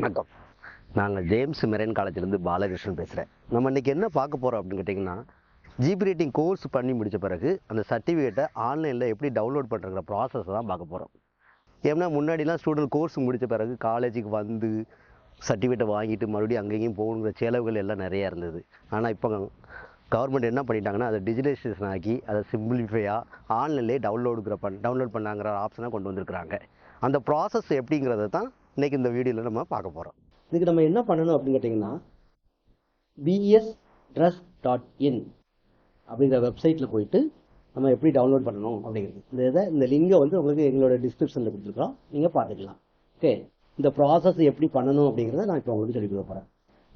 வணக்கம். நாங்கள் James marine காலேஜ்லேருந்து பாலகிருஷ்ணன் பேசுகிறேன் நம்ம இன்றைக்கி என்ன பார்க்க போகிறோம் அப்படின்னு கேட்டிங்கன்னா ஜிபி ரேட்டிங் கோர்ஸ் பண்ணி முடித்த பிறகு அந்த சர்டிஃபிகேட்டை ஆன்லைனில் எப்படி டவுன்லோட் பண்ணுற ப்ராசஸ் தான் பார்க்க போகிறோம் ஏன்னா முன்னாடிலாம் ஸ்டூடெண்ட் கோர்ஸ் முடித்த பிறகு காலேஜுக்கு வந்து சர்டிஃபிகேட்டை வாங்கிட்டு மறுபடியும் அங்கேயும் போகணுங்கிற செலவுகள் எல்லாம் நிறையா இருந்தது. ஆனால் இப்போ கவர்மெண்ட் என்ன பண்ணிட்டாங்கன்னா அதை டிஜிட்டலைசேஷன் ஆக்கி அதை சிம்பிளிஃபையாக ஆன்லைன்லேயே டவுன்லோடுங்கிற பண் டவுன்லோட் பண்ணாங்கிற ஆப்ஷனாக கொண்டு வந்திருக்கிறாங்க. அந்த ப்ராசஸ் எப்படிங்கிறத தான் இன்றைக்கி இந்த வீடியோவில் நம்ம பார்க்க போகிறோம் இதுக்கு நம்ம என்ன பண்ணணும் அப்படின்னு கேட்டிங்கன்னா பிஎஸ் ட்ரெஸ் டாட் இன் அப்படிங்கிற வெப்சைட்டில் போயிட்டு நம்ம எப்படி டவுன்லோட் பண்ணணும் அப்படிங்கிறது. இந்த இதை இந்த லிங்கை வந்து உங்களுக்கு எங்களோட டிஸ்கிரிப்ஷனில் கொடுத்துருக்கோம். நீங்கள் பார்த்துக்கலாம். ஓகே இந்த ப்ராசஸ் எப்படி பண்ணணும் அப்படிங்கிறத நான் இப்போ உங்களுக்கு சொல்லிக் கொடுக்க போகிறேன்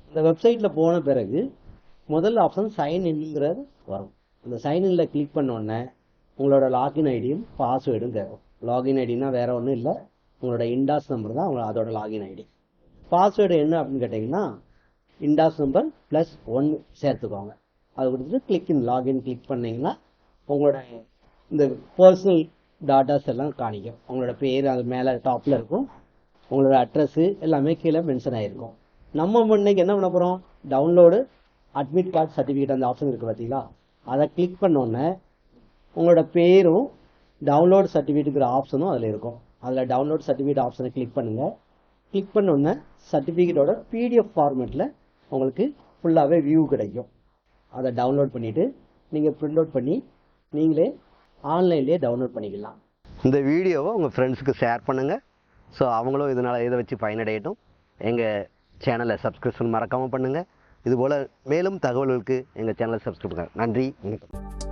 இந்த வெப்சைட்டில் போன பிறகு முதல் ஆப்ஷன் சைன் இன்ங்கிறது வரும். இந்த சைன் இன்ல கிளிக் பண்ண உடனே உங்களோட லாகின் ஐடியும் பாஸ்வேர்டும் தேவை. லாகின் ஐடினா வேற ஒன்றும் இல்லை. உங்களோட இண்டாஸ் நம்பர் தான் உங்களோட அதோட லாகின் ஐடி பாஸ்வேர்டு என்ன அப்படின்னு கேட்டிங்கன்னா இண்டாஸ் நம்பர் ப்ளஸ் ஒன் சேர்த்துக்கோங்க. அது கொடுத்துட்டு கிளிக் இன் லாகின் கிளிக் பண்ணிங்கன்னா உங்களோட இந்த பர்சனல் டாட்டாஸ் எல்லாம் காணிக்கும். உங்களோட பேர் அது மேலே டாப்பில் இருக்கும். உங்களோட அட்ரஸ்ஸு எல்லாமே கீழே மென்ஷன் ஆகிருக்கும் நம்ம இன்னைக்கு என்ன பண்ண போகிறோம் டவுன்லோடு அட்மிட் கார்டு சர்டிஃபிகேட் அந்த ஆப்ஷன் இருக்குது பார்த்தீங்களா அதை கிளிக் பண்ணோன்னே உங்களோட பேரும் டவுன்லோட் சர்டிஃபிகேட்டுங்கிற ஆப்ஷனும் அதில் இருக்கும். அதில் டவுன்லோட் சர்டிஃபிகேட் ஆப்ஷனை கிளிக் பண்ணுங்கள் கிளிக் பண்ணோன்னே சர்டிஃபிகேட்டோட பிடிஎஃப் ஃபார்மேட்டில் உங்களுக்கு ஃபுல்லாகவே வியூ கிடைக்கும். அதை டவுன்லோட் பண்ணிவிட்டு நீங்கள் பிரிண்ட் அவுட் பண்ணி நீங்களே ஆன்லைன்லேயே டவுன்லோட் பண்ணிக்கலாம். இந்த வீடியோவை உங்கள் ஃப்ரெண்ட்ஸுக்கு ஷேர் பண்ணுங்கள் ஸோ அவங்களும் இதனால் இதை வச்சு பயனடையட்டும். எங்கள் சேனலை சப்ஸ்கிரிப்ஷன் மறக்காமல் பண்ணுங்கள் இதுபோல் மேலும் தகவல்களுக்கு எங்கள் சேனலை சப்ஸ்கிரைப் பண்ணுங்கள் நன்றி வணக்கம்.